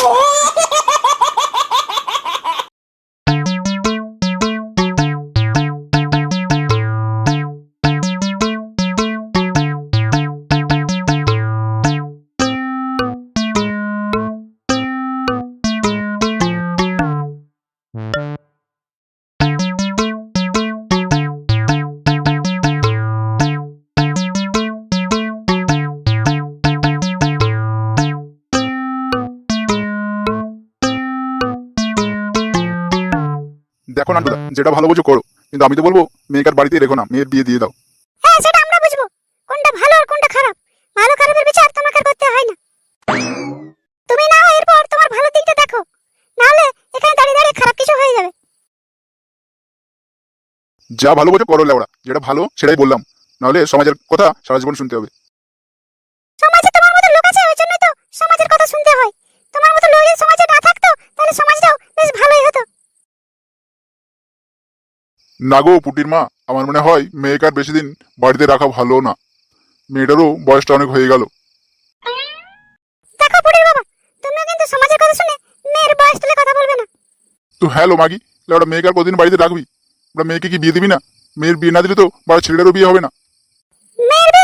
Oh! দেখো নান্টুদা যেটা ভালো বোঝো করো। কিন্তু আমি তো বলব মেয়েকার বাড়িতে রেখো না মেয়ের বিয়ে দিয়ে দাও। হ্যাঁ সেটা আমরা বুঝব। কোনটা ভালো আর কোনটা খারাপ? ভালো খারাপের বিচার তোমাকে করতে হয় না। তুমি না হয় এরপর তোমার ভালো দিকটা দেখো। নাহলে এখানে দাঁড়িয়ে দাঁড়িয়ে খারাপ কিছু হয়ে যাবে। যা ভালো বোঝো করো লেওড়া। যেটা ভালো সেটাই বললাম। নাহলে সমাজের কথা সারা জীবন শুনতে হবে। সমাজে তোমার মতো লোক আছে ওই জন্যই তো সমাজের কথা শুনতে হয়। তোমার মতো লোক যদি সমাজে না থাকতো তাহলে সমাজটাও বেশ ভালোই হতো। না গো পুটির মা আমার মনে হয় মেয়েকার বেশি দিন বাড়িতে রাখা ভালো না। মেয়েটারও বয়সটা অনেক হয়ে গেল। তো হ্যালো মাগি লেওড়া মেয়েকার কদিন বাড়িতে রাখবি? ওরা মেয়েকে কি বিয়ে দিবি না? মেয়ের বিয়ে না দিলে তো বাড়ির ছেলেটারও বিয়ে হবে না। আর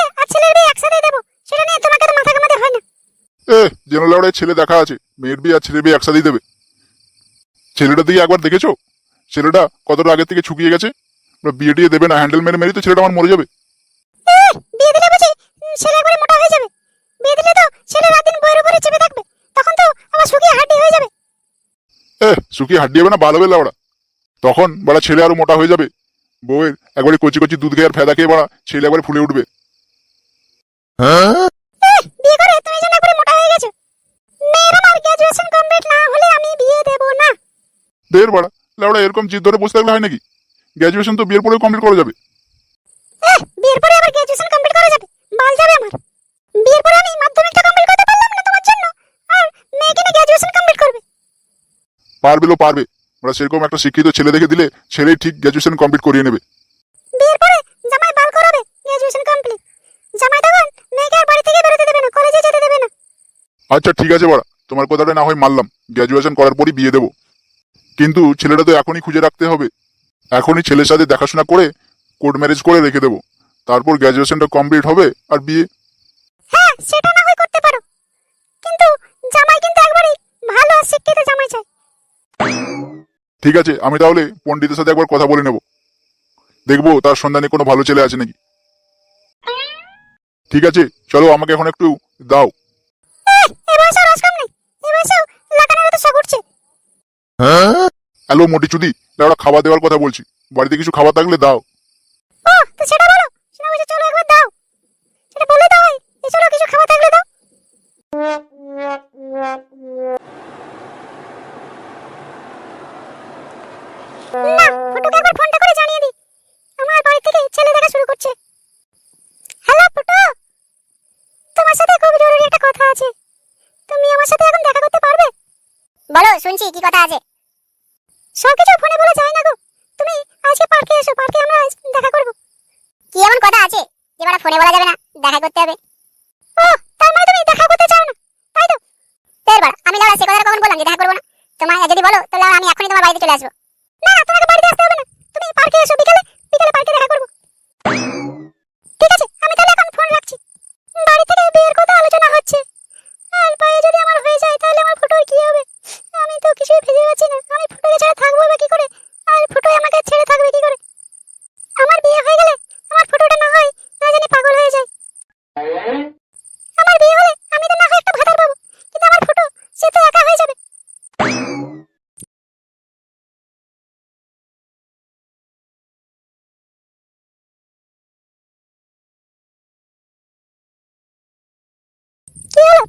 এ যেন লেওড়ায় ছেলে দেখা আছে মেয়ের বিয়ে আর ছেলের বিয়ে একসাথেই দেবে। ছেলেটার দিকে একবার দেখেছ? ছেলেটা কতটা আগের থেকে ছুকিয়ে গেছে? বিয়ে টিয়ে দেবে না হ্যান্ডেল মেরে মেরে তো ছেলেটা আমার মরে যাবে। এ, বিয়ে দিলে বুঝি উম, ছেলে একবারে মোটা হয়ে যাবে। বিয়ে দিলে তো ছেলে রাত দিন বইয়ের উপরে চেপে থাকবে তখন তো আবার শুকিয়ে হাড্ডি হয়ে যাবে। এ শুকিয়ে হাড্ডি হবে না ভালো হবে লেওড়া তখন বাড়া ছেলে আরও মোটা হয়ে যাবে। বউয়ের একবারে কচি কচি দুধ খেয়ে আর ফেদা খেয়ে বাড়া ছেলে একবারে ফুলে উঠবে। এ, বিয়ে করে তুমি যেন একবারে মোটা হয়ে গেছো। মেয়ের আমার গ্র্যাজুয়েশন কমপ্লিট না হলে আমি বিয়ে দেব না। দের বাড়া। লেওড়া এরকম জিদ ধরে বসে থাকলে হয় নাকি? গ্র্যাজুয়েশন তো বিয়ের পরেও কমপ্লিট করা যাবে। বিয়ের পরে আবার গ্র্যাজুয়েশন কমপ্লিট করা যাবে? বাল যাবে আমার। বিয়ের পরে আমি মাধ্যমিকটা কমপ্লিট করতে পারলাম না তোমার জন্য। আর মেয়েকে নিয়ে গ্র্যাজুয়েশন কমপ্লিট করবে। পারবে লো পারবে। ওরা সেরকম একটা শিক্ষিত ছেলে দেখে দিলে ছেলেই ঠিক গ্র্যাজুয়েশন কমপ্লিট করিয়ে নেবে। বিয়ের পরে জামাই বাল করাবে গ্র্যাজুয়েশন কমপ্লিট জামাই তখন মেয়েকে আর বাড়ি থেকে বেরোতে দেবে না কলেজে যেতে দেবে না। আচ্ছা ঠিক আছে বাড়া। তোমার কথাটা না হয় মানলাম। গ্র্যাজুয়েশন করার পরই বিয়ে দেবো। কিন্তু ছেলেটা তো এখনই খুঁজে রাখতে হবে। এখনই ছেলের সাথে দেখাশোনা করে কোর্ট ম্যারেজ করে রেখে দেবো। তারপর গ্র্যাজুয়েশনটা কমপ্লিট হবে আর বিয়ে। হ্যাঁ সেটা না হয় করতে পারো। কিন্তু জামাই কিন্তু একবারই ভালো আর শিক্ষিত জামাই চাই। ঠিক আছে আমি তাহলে পণ্ডিতের সাথে একবার কথা বলে নেব। দেখব তার সন্ধানে কোনো ভালো ছেলে আছে নাকি। ঠিক আছে চলো আমাকে এখন একটু দাও। এ, এ বয়সে আর নেই। এ বয়সেও লাগানোর তো শখ উঠছে। হ্যালো মোটি চুদি ওরা খাবার দেওয়ার কথা বলছি। বাড়িতে কিছু খাবার থাকলে দাও। সেটা সেটা দাও। সেটা দাও কিছু খাবার থাকলে দাও। ফোনটা করে দেখা শুরু তোমার সাথে একটা কথা আছে। আমার সাথে দেখা পারবে? বলো, শুনছি, কি কথা আছে? সব কিছু ফোনে বলা যায় না গো। তুমি আজকে পার্কে এসো, পার্কে আমরা আজ দেখা করব। কি এমন কথা আছে? যে বড় ফোনে বলা যাবে না, দেখা করতে হবে। ও, তার মানে তুমি দেখা করতে চাও না। তাই তো। তের আমি লাউড়া সে কথা কখন বললাম যে দেখা করব না? তোমার যদি বলো তো লাউড়া আমি এখনই তোমার বাড়িতে চলে আসব। না, তোমাকে বাড়িতে আসতে হবে না। তুমি পার্কে এসো, বিকেলে বিকেলে পার্কে দেখা করব। ঠিক আছে, আমি তাহলে এখন ফোন রাখছি। বাড়ি থেকে বিয়ের কথা আলোচনা হচ্ছে। আর পায়ে যদি আমার হয়ে যায়, তাহলে আমার ফটোর কি হবে? আমি তো কিছুই কি হলো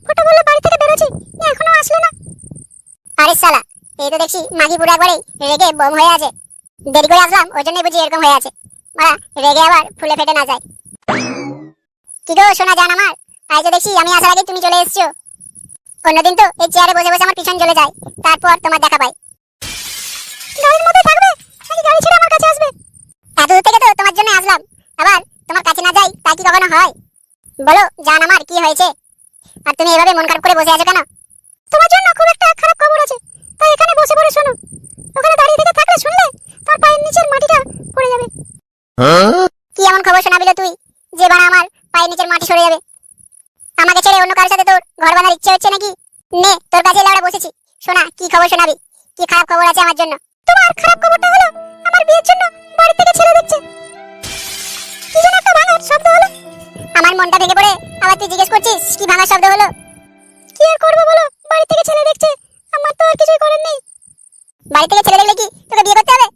তো চলে অন্যদিন তো এই চেয়ারে বসে বসে আমার পিছন চলে যায়। তারপর তোমার দেখা পাই। আসবে? এত দূর থেকে তো তোমার জন্য আসলাম। আবার তোমার কাছে না যাই, তা কি কখনো হয়? বলো, জান আমার, কি হয়েছে? আর তুমি এভাবে মন খারাপ করে বসে আছো কেন? তোমার জন্য খুব একটা খারাপ খবর আছে। তাই এখানে বসে পড়ে শোনো। ওখানে দাঁড়িয়ে থেকে থাকলে শুনলে তার পায়ের নিচের মাটিটা পড়ে যাবে। কি এমন খবর শোনাবিল তুই? যে বানা আমার পায়ের নিচের মাটি সরে যাবে। আমাকে ছেড়ে অন্য কারোর সাথে তোর ঘর বানার ইচ্ছে হচ্ছে নাকি? নে, তোর কাছে এলে আমরা বসেছি। শোনা, কি খবর শোনাবি? কি খারাপ খবর আছে আমার জন্য? তোমার খারাপ খবরটা হলো আমার বিয়ের জন্য বাড়ি থেকে ছেড়ে দিচ্ছে কি যেন একটা ভাঙার শব্দ হলো। আমার মনটা ভেঙে পড়ে আবার তুই জিজ্ঞেস করছিস কি ভাঙা শব্দ হলো? কি আর করব বলো? বাড়ি থেকে ছেলে দেখছে। আমার তো আর কিছুই করার নেই। বাড়ি থেকে ছেলে দেখলে কি তোকে বিয়ে করতে হবে?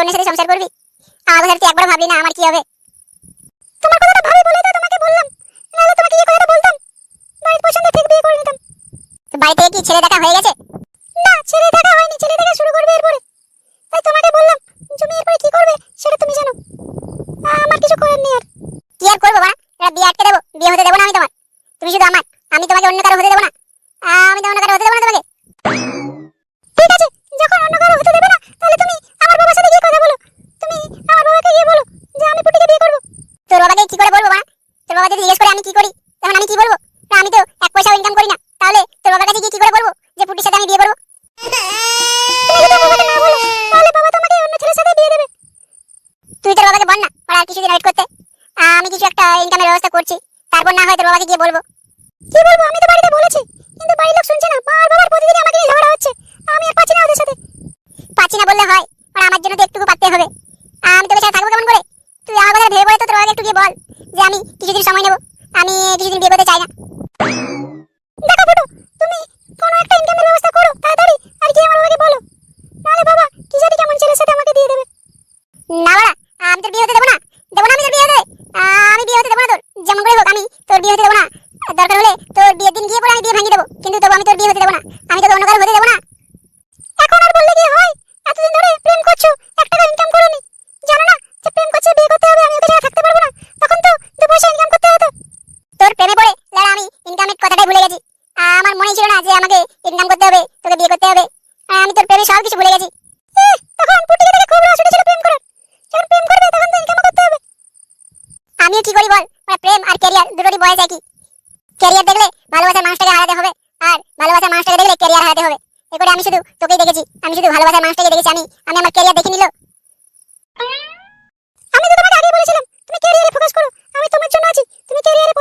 অন্যের সাথে সংসার করবি? আমার কথা তুই একবার ভাবলি না, আমার কি হবে? তোমার কথাটা ভাবি বলে তো তোমাকে বললাম। নাহলে তোমাকে এই কথাটা বলতাম? বাড়ির পছন্দ ঠিক বিয়ে করে নিতাম। তো বাড়ি থেকে কি ছেলে দেখা হয়ে গেছে? না, ছেলে দেখা হয়নি, ছেলে দেখা শুরু করবে এরপরে। তাই তোমাকে বললাম, তুমি এরপরে কি করবে সেটা তুমি জানো। আমার কিছু করার নেই আর। কি আর করব এটা বিয়ে আটকে দেবো, বিয়ে হতে দেবো না আমি তোমার। তুমি শুধু আমার, আমি তোমাকে অন্য কারও হতে দেবো না। আমি তো অন্য কারও হতে দেবো না তোমাকে। ঠিক আছে, যখন অন্য কারও হতে দেবে না তাহলে তুমি আমার বাবার সাথে গিয়ে কথা বলো তুমি আমার বাবাকে গিয়ে বলো যে আমি পুটিকে বিয়ে করব তোর বাবাকে কি করে বলব মা তোর বাবা যদি জিজ্ঞেস করে আমি কি করি তখন আমি কি বলব না আমি তো এক পয়সাও ইনকাম করি না তাহলে তোর বাবার কাছে গিয়ে কি করে বলব যে পুটির সাথে আমি বিয়ে করব তুমি যদি বাবাকে না বলো তাহলে বাবা তোমাকে অন্য ছেলের সাথে বিয়ে দেবে তুই তোর বাবাকে বল না আর কিছুদিন ওয়েট করতে আমি কিছু একটা ইনকামের ব্যবস্থা করছি তারপর না হয় তোর বাবাকে গিয়ে বলব কি বলব আমি তো বাড়িতে বলেছি কিন্তু বাড়ির লোক শুনছে না মা আর বাবার প্রতিদিন আমাকে নিয়ে ঝগড়া হচ্ছে আমি আর পাচ্ছি না ওদের সাথে পাচ্ছি না বললে হয় আর আমার জন্য তো একটু পারতে হবে আমি তোকে ছাড়া থাকব কেমন করে তুই আমার কথা ভেবে পড়ে তো তোর বাবাকে একটু গিয়ে বল যে আমি কিছুদিন সময় নেব আমি কিছুদিন বিয়ে করতে চাই না দেখো ফুটু তুমি কোনো একটা ইনকামের ব্যবস্থা করো তাড়াতাড়ি আর কি আমার বাবাকে বলো নাহলে বাবা কি জানি কেমন ছেলের সাথে আমাকে দিয়ে দেবে না বাড়া আমি তোর বিয়ে হতে দেবো না দেবো না আমি তোর বিয়ে হতে আমি বিয়ে হতে দেবো না তোর যেমন করে হোক আমি তোর বিয়ে হতে দেবো না দরকার হলে তোর বিয়ের দিন গিয়ে পরে আমি বিয়ে ভাঙিয়ে দেবো কিন্তু তবু আমি তোর বিয়ে হতে দেবো না আমি তোকে অন্য কারও হতে দেবো না এখন আর বললে কি হয় এতদিন ধরে প্রেম করছ এক টাকা ইনকাম করোনি জানো না যে প্রেম করছে বিয়ে করতে হবে আমি ওকে ছাড়া থাকতে পারব না তখন তো দু পয়সা ইনকাম করতে হতো তোর প্রেমে পড়ে লাড়া আমি ইনকামের কথাটাই ভুলে গেছি আমার মনেই ছিল না যে আমাকে ইনকাম করতে হবে তোকে বিয়ে করতে হবে আর আমি তোর প্রেমে সব কিছু ভুলে গেছি। তখন পুটিকে দেখে খুব রস উঠেছিল প্রেম করার। যখন প্রেম করবে, তখন তো ইনকামও করতে হবে। আমিও কি করি বল মানে প্রেম আর ক্যারিয়ার দুটোরই বয়স একই। ক্যারিয়ার দেখলে ভালোবাসার মানুষটাকে হারাতে হবে, আর ভালোবাসার মানুষটাকে দেখলে ক্যারিয়ার হারাতে হবে। এ আমি শুধু তোকেই দেখেছি, আমি শুধু ভালোবাসার মানুষটাকে দেখেছি, আমি আমি আমার ক্যারিয়ার দেখে নিল। আমি তো তোমাকে আগেই বলেছিলাম, তুমি ক্যারিয়ারে ফোকাস করো, আমি তোমার জন্য আছি, তুমি ক্যারিয়ার